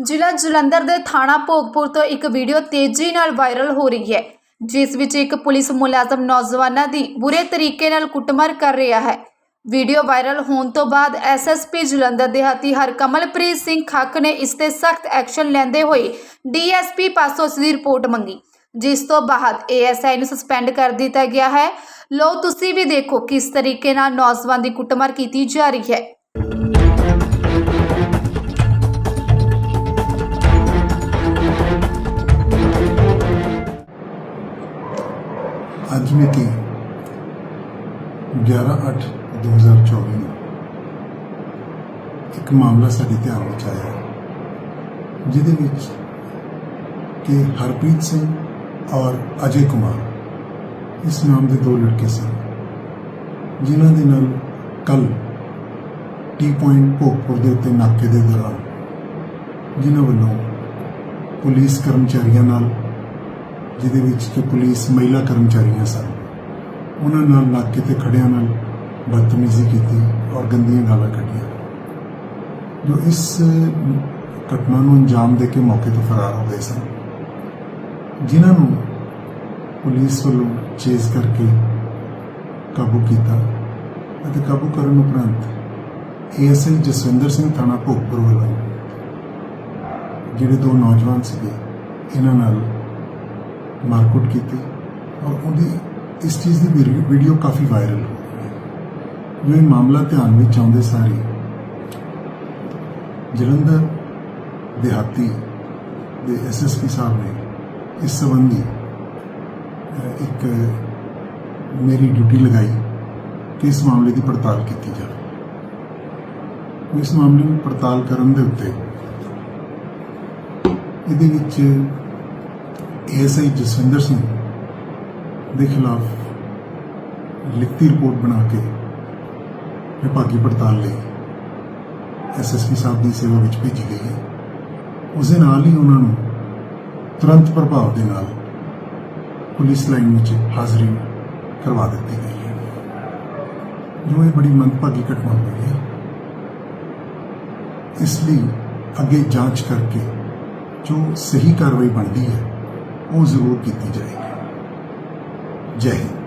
ਜ਼ਿਲ੍ਹਾ ਜਲੰਧਰ ਦੇ ਥਾਣਾ ਭੋਗਪੁਰ ਤੋਂ ਇੱਕ ਵੀਡੀਓ ਤੇਜ਼ੀ ਨਾਲ ਵਾਇਰਲ ਹੋ ਰਹੀ ਹੈ, ਜਿਸ ਵਿੱਚ ਇੱਕ ਪੁਲਿਸ ਮੁਲਾਜ਼ਮ ਨੌਜਵਾਨਾਂ ਦੀ ਬੁਰੇ ਤਰੀਕੇ ਨਾਲ ਕੁੱਟਮਾਰ ਕਰ ਰਿਹਾ ਹੈ। ਵੀਡੀਓ ਵਾਇਰਲ ਹੋਣ ਤੋਂ ਬਾਅਦ ਐਸਐਸਪੀ ਜਲੰਧਰ ਦੇ ਹੱਥੀ ਹਰਕਮਲਪ੍ਰੀਤ ਸਿੰਘ ਖੱਕ ਨੇ ਇਸ ਤੇ ਸਖਤ ਐਕਸ਼ਨ ਲੈਂਦੇ ਹੋਏ ਡੀਐਸਪੀ ਪਾਸੋਂ ਇਸ ਦੀ ਰਿਪੋਰਟ ਮੰਗੀ, ਜਿਸ ਤੋਂ ਬਾਅਦ ਏਐਸਆਈ ਨੂੰ ਸਸਪੈਂਡ ਕਰ ਦਿੱਤਾ ਗਿਆ ਹੈ। ਲੋ ਤੁਸੀਂ ਵੀ ਦੇਖੋ ਕਿਸ ਤਰੀਕੇ ਨਾਲ ਨੌਜਵਾਨ ਦੀ ਕੁੱਟਮਾਰ ਕੀਤੀ ਜਾ ਰਹੀ ਹੈ। ਅੱਜ ਮਿਤੀ 11/8/2024 ਨੂੰ ਇੱਕ ਮਾਮਲਾ ਸਾਡੇ ਧਿਆਨ ਵਿੱਚ ਆਇਆ, ਜਿਹਦੇ ਵਿੱਚ ਕਿ ਹਰਪ੍ਰੀਤ ਸਿੰਘ ਔਰ ਅਜੇ ਕੁਮਾਰ, ਇਸ ਨਾਮ ਦੇ ਦੋ ਲੜਕੇ ਸਨ, ਜਿਨ੍ਹਾਂ ਦੇ ਨਾਲ ਕੱਲ ਟੀ ਪੁਆਇੰਟ ਭੋਗਪੁਰ ਦੇ ਉੱਤੇ ਨਾਕੇ ਦੇ ਦੌਰਾਨ ਜਿਨ੍ਹਾਂ ਵੱਲੋਂ ਪੁਲਿਸ ਕਰਮਚਾਰੀਆਂ ਨਾਲ ਜਿਹਦੇ ਵਿੱਚ ਕਿ ਪੁਲਿਸ, ਮਹਿਲਾ ਕਰਮਚਾਰੀਆਂ ਸਨ, ਉਹਨਾਂ ਨਾਲ ਨਾਕੇ ਤੇ ਖੜਿਆਂ ਨਾਲ ਬਦਤਮੀਜ਼ੀ ਕੀਤੀ ਔਰ ਗੰਦੀਆਂ ਗਾਲਾਂ ਕੱਢੀਆਂ। ਜੋ ਇਸ ਘਟਨਾ ਨੂੰ ਅੰਜਾਮ ਦੇ ਕੇ ਮੌਕੇ ਤੋਂ ਫਰਾਰ ਹੋ ਗਏ ਸਨ, ਜਿਨ੍ਹਾਂ ਨੂੰ ਪੁਲਿਸ ਵੱਲੋਂ ਚੇਜ਼ ਕਰਕੇ ਕਾਬੂ ਕੀਤਾ ਅਤੇ ਕਾਬੂ ਕਰਨ ਉਪਰੰਤ ਏਐਸਆਈ ਜਸਵਿੰਦਰ ਸਿੰਘ ਥਾਣਾ ਭੋਗਪੁਰ ਵੱਲੋਂ ਜਿਹੜੇ ਦੋ ਨੌਜਵਾਨ ਸੀਗੇ, ਇਹਨਾਂ ਨਾਲ ਮਾਰਕੁੱਟ ਕੀਤੀ ਔਰ ਉਹਦੀ ਇਸ ਚੀਜ਼ ਦੀ ਵੀਡੀਓ- ਕਾਫੀ ਵਾਇਰਲ ਹੋ ਰਹੀ ਹੈ। ਜੋ ਇਹ ਮਾਮਲਾ ਧਿਆਨ ਵਿੱਚ ਆਉਂਦੇ ਸਾਰੇ ਜਲੰਧਰ ਦਿਹਾਤੀ ਦੇ ਐਸਐਸਪੀ ਸਾਹਿਬ ਨੇ ਇਸ ਸੰਬੰਧੀ ਇੱਕ ਮੇਰੀ ਡਿਊਟੀ ਲਗਾਈ ਕਿ ਇਸ ਮਾਮਲੇ ਦੀ ਪੜਤਾਲ ਕੀਤੀ ਜਾਵੇ। ਇਸ ਮਾਮਲੇ ਨੂੰ ਪੜਤਾਲ ਕਰਨ ਦੇ ਉੱਤੇ ਇਹਦੇ ਵਿੱਚ ਏਐਸਆਈ ਜਸਵਿੰਦਰ ਸਿੰਘ ਦੇ ਖਿਲਾਫ ਲਿਖਤੀ ਰਿਪੋਰਟ ਬਣਾ ਕੇ ਵਿਭਾਗੀ ਪੜਤਾਲ ਲਈ ਐਸਐਸਪੀ ਸਾਹਿਬ ਦੀ ਸੇਵਾ ਵਿੱਚ ਭੇਜੀ ਗਈ ਹੈ। ਉਸ ਦੇ ਨਾਲ ਹੀ ਉਹਨਾਂ ਨੂੰ ਤੁਰੰਤ ਪ੍ਰਭਾਵ ਦੇ ਨਾਲ ਪੁਲਿਸ ਲਾਈਨ ਵਿੱਚ ਹਾਜ਼ਰੀ ਕਰਵਾ ਦਿੱਤੀ ਗਈ ਹੈ। ਜੋ ਇਹ ਬੜੀ ਮੰਦਭਾਗੀ ਘਟਨਾ ਹੋਈ ਹੈ, ਇਸ ਲਈ ਅੱਗੇ ਜਾਂਚ ਕਰਕੇ ਜੋ ਸਹੀ ਕਾਰਵਾਈ ਬਣਦੀ ਹੈ ਉਹ ਜ਼ਰੂਰ ਕੀਤੀ ਜਾਏਗੀ। ਜੈ ਹਿੰਦ।